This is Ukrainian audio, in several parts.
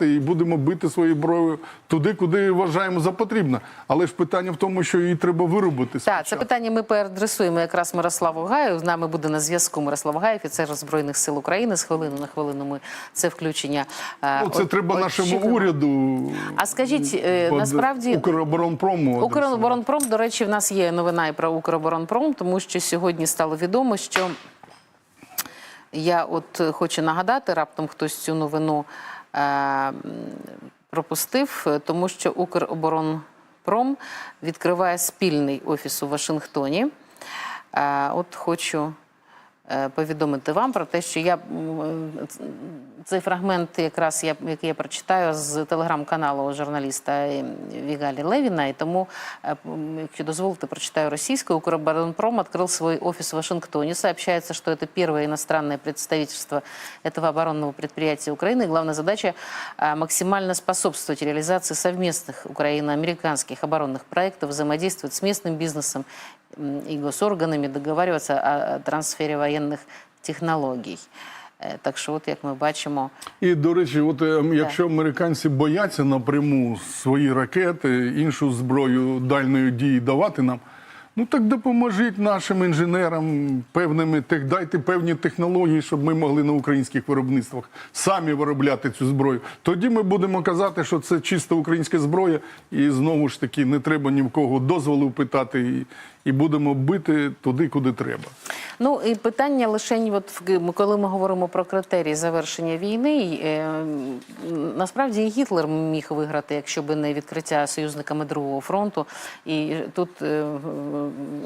воювати і будемо бити своєю зброєю туди, куди вважаємо за потрібне. Але ж питання в тому, що її треба виробити. Так, це питання ми переадресуємо якраз Мирославу Гаю. З нами буде на зв'язку Мирослав Гай, офіцер Збройних сил України. З хвилини на хвилину ми це включення. е, Ну, це от- треба нашому очікуємо. уряду. А скажіть, е, От насправді Укроборонпрому. Укроборонпром, до речі, в нас є новина і про Укроборонпром, тому що сьогодні стало відомо, що я от е, хочу нагадати, раптом хтось цю новину пропустив, е, тому що Укроборонпром відкриває спільний офіс у Вашингтоні. Е, от хочу повідомити вам про те, що я м, е, ц- цей фрагмент, якраз я який я прочитаю з телеграм-каналу журналіста е, Вігалі Левіна, і тому, е, м, якщо дозволите, прочитаю російскую. Укроборонпром открыл свой офис в Вашингтоне. Сообщается, что это первое иностранное представительство этого оборонного предприятия Украины. И главная задача э, максимально способствовать реализации совместных украино-американских оборонных проектов, взаимодействовать с местным бизнесом м, и госорганами, договариваться о трансфере военных технологий. Е, Так що, от як ми бачимо, І до речі, от е, якщо американці бояться напряму свої ракети, іншу зброю дальної дії давати нам. Ну так допоможіть нашим інженерам певними тих, дайте певні технології, щоб ми могли на українських виробництвах самі виробляти цю зброю. Тоді ми будемо казати, що це чисто українська зброя, і знову ж таки не треба ні в кого дозволу питати, і, і будемо бити туди, куди треба. Ну і питання лише от коли ми говоримо про критерії завершення війни. е, насправді і Гітлер міг виграти, якщо би не відкриття союзниками другого фронту. І тут е,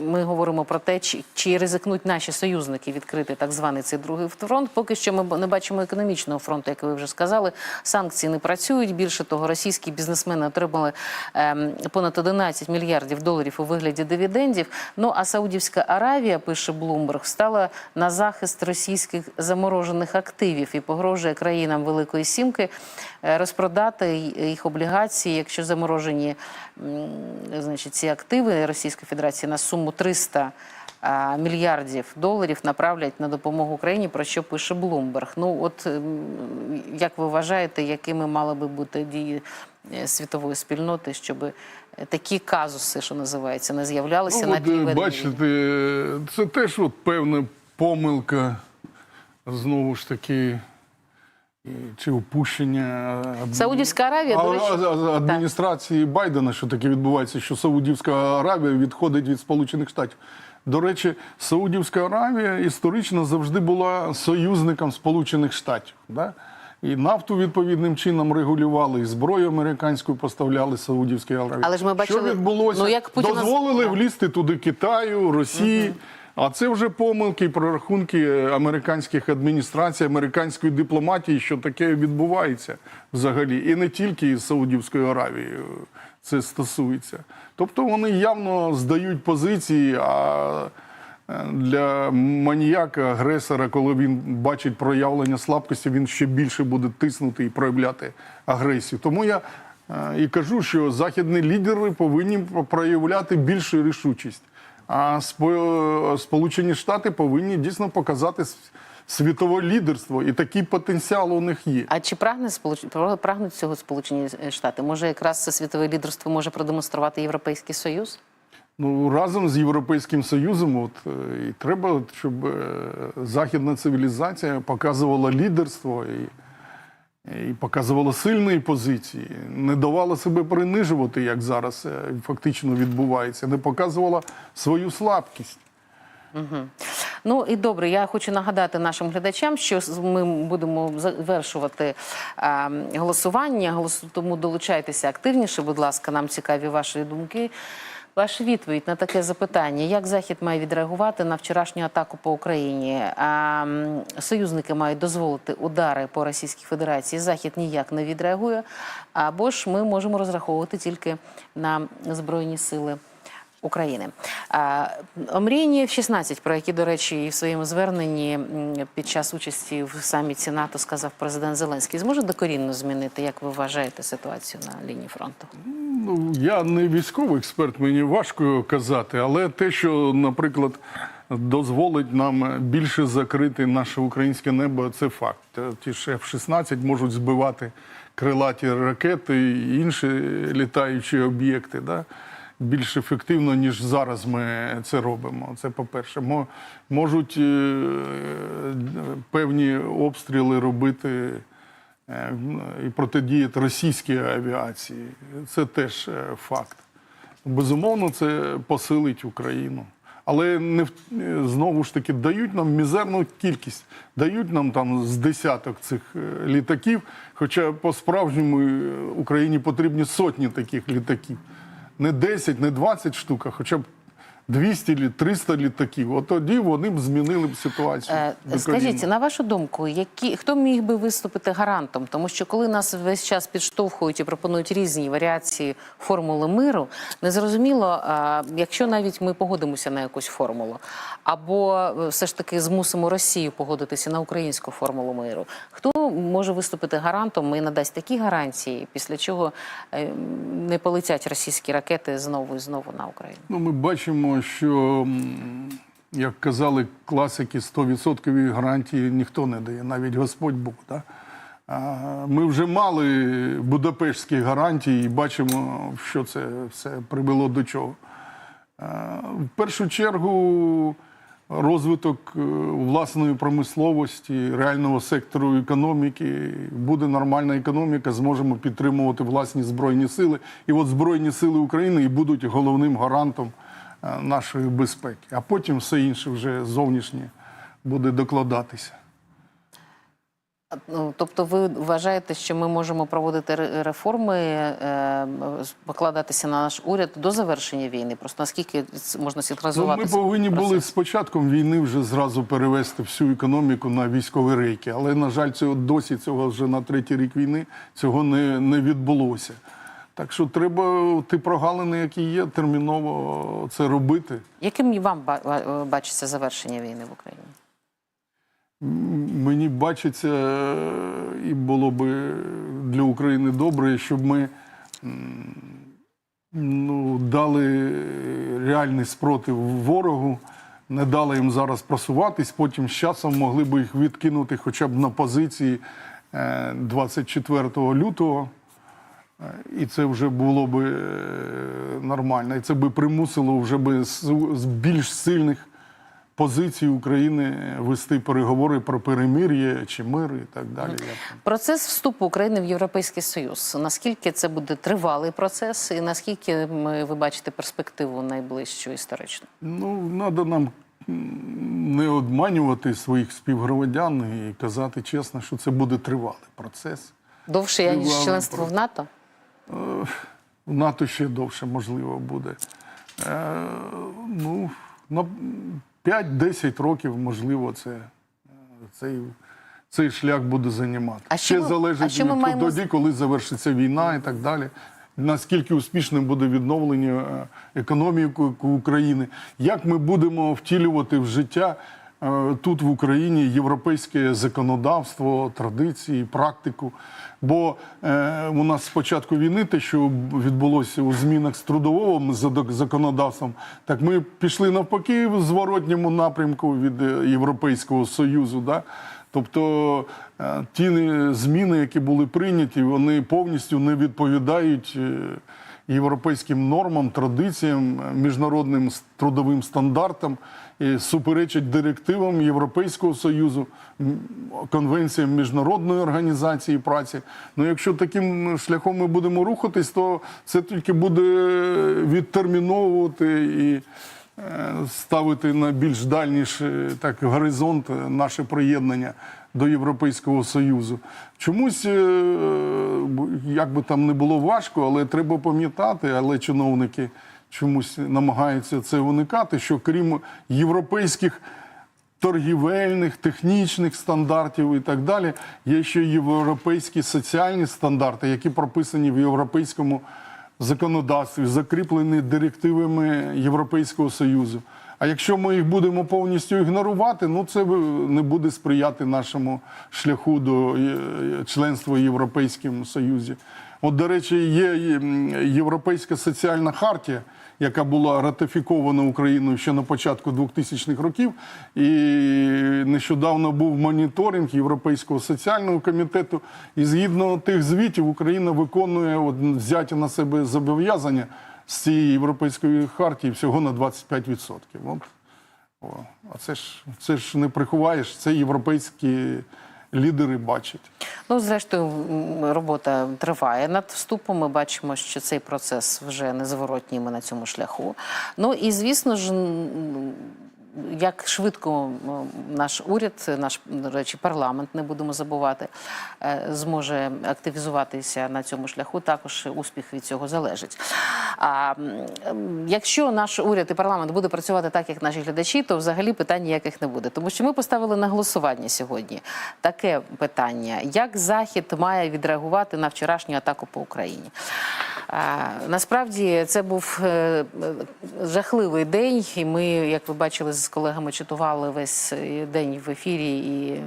ми говоримо про те, чи, чи ризикнуть наші союзники відкрити так званий цей другий фронт. Поки що ми не бачимо економічного фронту, як ви вже сказали. Санкції не працюють. Більше того, російські бізнесмени отримали ем, понад 11 мільярдів доларів у вигляді дивідендів. Ну а Саудівська Аравія, пише Блумберг, стала на захист російських заморожених активів і погрожує країнам Великої Сімки е, розпродати їх облігації, якщо заморожені значить, ці активи Російської Федерації на суму 300 мільярдів доларів направлять на допомогу Україні, про що пише Блумберг. Ну от як ви вважаєте, якими мали би бути дії е, світової спільноти, щоб е, такі казуси, що називається, не з'являлися Ну, на тлі е, ведення бачите, е, це теж от певна помилка, знову ж таки, чи упущення Саудівська Аравія, до речі, а- а- адміністрації Байдена, що таке відбувається, що Саудівська Аравія відходить від Сполучених Штатів. До речі, Саудівська Аравія історично завжди була союзником Сполучених Штатів. Да? І нафту відповідним чином регулювали, і зброю американську поставляли Саудівській Аравії. Але ж ми бачили- що відбулося? ну, як Путіна- Дозволили влізти туди Китаю, Росії. А це вже помилки і прорахунки американських адміністрацій, американської дипломатії, що таке відбувається взагалі, і не тільки із Саудівською Аравією це стосується. Тобто вони явно здають позиції. А е, для маніяка, агресора, коли він бачить проявлення слабкості, він ще більше буде тиснути і проявляти агресію. Тому я е, і кажу, що західні лідери повинні проявляти більшу рішучість. А Спо- Сполучені Штати повинні дійсно показати світове лідерство, і такий потенціал у них є. А чи прагне сполуч... прагнуть цього Сполучені Штати? Може, якраз це світове лідерство може продемонструвати Європейський Союз? Ну разом з Європейським Союзом, от е, і треба, щоб е, західна цивілізація показувала лідерство і, і показувала сильні позиції, не давала себе принижувати, як зараз е, фактично відбувається, не показувала свою слабкість. Ну і добре, я хочу нагадати нашим глядачам, що ми будемо завершувати е, голосування. Голос... Тому долучайтеся активніше, будь ласка, нам цікаві ваші думки. Ваша відповідь на таке запитання: як Захід має відреагувати на вчорашню атаку по Україні? А, союзники мають дозволити удари по Російській Федерації. Захід ніяк не відреагує. Або ж ми можемо розраховувати тільки на збройні сили. України. А, Омрійні 16, про які, до речі, і в своєму зверненні під час участі в саміті НАТО сказав президент Зеленський, зможе докорінно змінити, як ви вважаєте, ситуацію на лінії фронту? Ну, я не військовий експерт, мені важко казати, але те, що, наприклад, дозволить нам більше закрити наше українське небо, це факт. Ті ж F-16 можуть збивати крилаті ракети і інші літаючі об'єкти. Да? Більш ефективно, ніж зараз ми це робимо. Це по-перше. Можуть е, певні обстріли робити е, і протидіяти російській авіації. Це теж е, факт. Безумовно, це посилить Україну. Але не знову ж таки дають нам мізерну кількість, дають нам там з десяток цих літаків. Хоча по-справжньому е, Україні потрібні сотні таких літаків. Не 10, не 20 штук, а хоча б 200 лі- 300 літаків. От тоді вони б змінили б ситуацію. Е. Скажіть, на вашу думку, які хто міг би виступити гарантом? Тому що коли нас весь час підштовхують і пропонують різні варіації формули миру, незрозуміло, а, якщо навіть ми погодимося на якусь формулу, або е, все ж таки змусимо Росію погодитися на українську формулу миру. Хто може виступити гарантом і надасть такі гарантії, після чого е, не полетять російські ракети знову і знову на Україну? Ну, ми бачимо, що, як казали класики, 100% гарантії ніхто не дає, навіть Господь Бог. Да? Ми вже мали Будапештські гарантії і бачимо, що це все привело до чого. В першу чергу розвиток е, власної промисловості, реального сектору економіки. Буде нормальна економіка, зможемо підтримувати власні збройні сили. І от Збройні сили України і будуть головним гарантом нашої безпеки. А потім все інше вже зовнішнє буде докладатися. Ну, тобто, ви вважаєте, що ми можемо проводити реформи, е, покладатися на наш уряд до завершення війни? Просто наскільки можна Ну, ми повинні були з початком війни вже зразу перевести всю економіку на військові рейки. Але, на жаль, цього досі цього вже на третій рік війни цього не, не відбулося. Так що треба ті прогалини, які є, терміново це робити. Яким вам ба- бачиться завершення війни в Україні? Мені бачиться, е, і було би для України добре, щоб ми ну, дали реальний спротив ворогу, не дали їм зараз просуватись, потім з часом могли б їх відкинути хоча б на позиції е, 24 лютого. І це вже було би е, нормально. І це би примусило вже би з, з більш сильних позицій України вести переговори про перемир'я чи мир і так далі. Процес вступу України в Європейський Союз. Наскільки це буде тривалий процес, і наскільки ми, ви бачите перспективу найближчу історично? Ну, треба нам не обманювати своїх співгромадян і казати чесно, що це буде тривалий процес. Довше ніж членство в НАТО? В НАТО ще довше, можливо, буде. Е, ну, на 5-10 років, можливо, це, е, цей, цей шлях буде займати. А ще ми- залежить а що ми від маємо тоді, коли завершиться війна і так далі. Наскільки успішним буде відновлення е, економіки України, як ми будемо втілювати в життя е, тут в Україні європейське законодавство, традиції, практику. Бо е, у нас з початку війни, те, що відбулося у змінах з трудовим законодавством, так ми пішли навпаки в зворотньому напрямку від е, Європейського Союзу. Да? Тобто е, ті е, зміни, які були прийняті, вони повністю не відповідають е, європейським нормам, традиціям, е, міжнародним трудовим стандартам, і суперечать директивам Європейського Союзу, конвенціям Міжнародної організації праці. Ну, якщо таким шляхом ми будемо рухатись, то це тільки буде відтерміновувати і е, ставити на більш дальніший так, горизонт е, наше приєднання до Європейського Союзу. Чомусь, е, як би там не було важко, але треба пам'ятати, але чиновники чомусь намагаються це уникати, що крім європейських торгівельних, технічних стандартів і так далі. Є ще європейські соціальні стандарти, які прописані в європейському законодавстві, закріплені директивами Європейського Союзу. А якщо ми їх будемо повністю ігнорувати, ну це не буде сприяти нашому шляху до е, членства в Європейському Союзі. От, до речі, є Європейська соціальна хартія, яка була ратифікована Україною ще на початку 2000-х років, і нещодавно був моніторинг Європейського соціального комітету. І згідно тих звітів, Україна виконує от, взяті на себе зобов'язання з цієї європейської хартії всього на 25%. От, о, а це ж це ж не приховаєш, це європейські лідери бачать. Ну, зрештою, робота триває над вступом. Ми бачимо, що цей процес вже незворотній. Ми на цьому шляху. Ну і звісно ж. Як швидко наш уряд, наш до речі, парламент, не будемо забувати, е, зможе активізуватися на цьому шляху, також успіх від цього залежить. А якщо наш уряд і парламент буде працювати так, як наші глядачі, то взагалі питань ніяких не буде. Тому що ми поставили на голосування сьогодні таке питання: як Захід має відреагувати на вчорашню атаку по Україні? А, Насправді це був е, жахливий день, і ми, як ви бачили, з колегами читували весь е, день в ефірі і.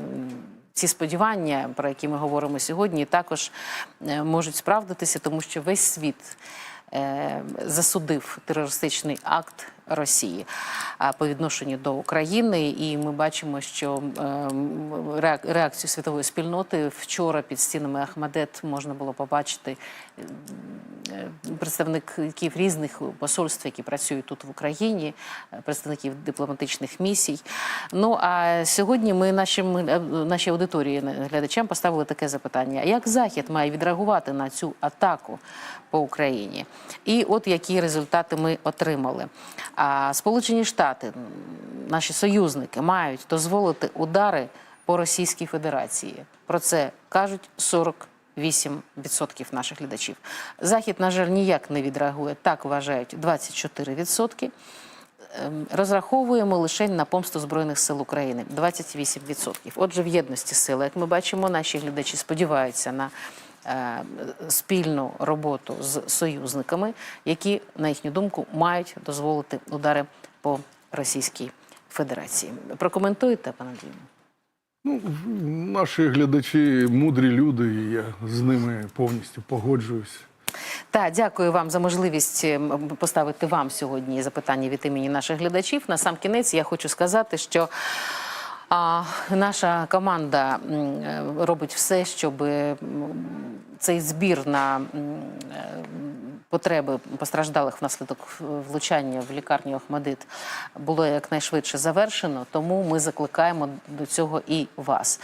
Ці сподівання, про які ми говоримо сьогодні, також е, можуть справдитися, тому що весь світ засудив терористичний акт Росії по відношенню до України. І ми бачимо, що е, реакцію світової спільноти вчора під стінами Ахмадет можна було побачити е, представників різних посольств, які працюють тут в Україні, е, представників дипломатичних місій. Ну а сьогодні ми нашим е, нашій аудиторії е, глядачам поставили таке запитання: як Захід має відреагувати на цю атаку по Україні? І от які результати ми отримали. А Сполучені Штати, наші союзники, мають дозволити удари по Російській Федерації. Про це кажуть 40 8% наших глядачів. Захід, на жаль, ніяк не відреагує. Так вважають 24%. Ем, Розраховуємо лише на помсту Збройних сил України 28%. Отже, в єдності сили, як ми бачимо, наші глядачі сподіваються на спільну роботу з союзниками, які, на їхню думку, мають дозволити удари по Російській Федерації. Прокоментуєте, пане Андрію? Ну, наші глядачі мудрі люди, і я з ними повністю погоджуюсь. Так, дякую вам за можливість ем, поставити вам сьогодні запитання від імені наших глядачів. На сам кінець я хочу сказати, що а, наша команда е, робить все, щоб цей збір на е, потреби постраждалих внаслідок влучання в лікарню Охмадит було якнайшвидше завершено. Тому ми закликаємо до цього і вас.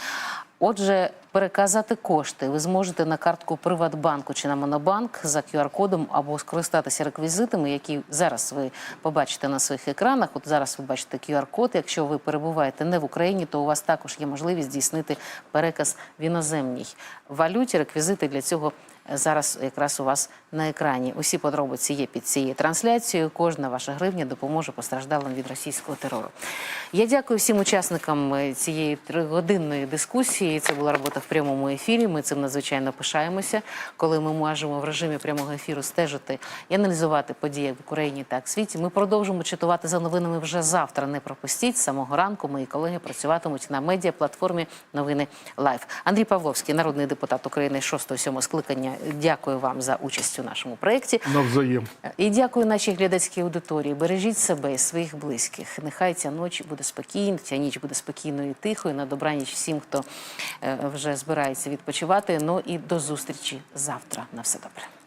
Отже, переказати кошти ви зможете на картку Приватбанку чи на Монобанк за QR-кодом або скористатися реквізитами, які зараз ви побачите на своїх екранах. От зараз ви бачите QR-код. Якщо ви перебуваєте не в Україні, то у вас також є можливість здійснити переказ в іноземній валюті. Реквізити для цього зараз якраз у вас на екрані. Усі подробиці є під цією трансляцією. Кожна ваша гривня допоможе постраждалим від російського терору. Я дякую всім учасникам е, цієї тригодинної дискусії. Це була робота в прямому ефірі. Ми цим надзвичайно пишаємося, коли ми можемо в режимі прямого ефіру стежити і аналізувати події в Україні та в світі. Ми продовжимо читувати за новинами вже завтра. Не пропустіть самого ранку. Мої колеги працюватимуть на медіа платформі Новини Лайф. Андрій Павловський, народний депутат України 6-7 скликання. Дякую вам за участь у нашому проєкті. Навзаєм. І дякую нашій глядацькій аудиторії. Бережіть себе і своїх близьких. Нехай ця ніч буде спокійна, ця ніч буде спокійною і тихою. На добраніч всім, хто е, вже збирається відпочивати. Ну і до зустрічі завтра. На все добре.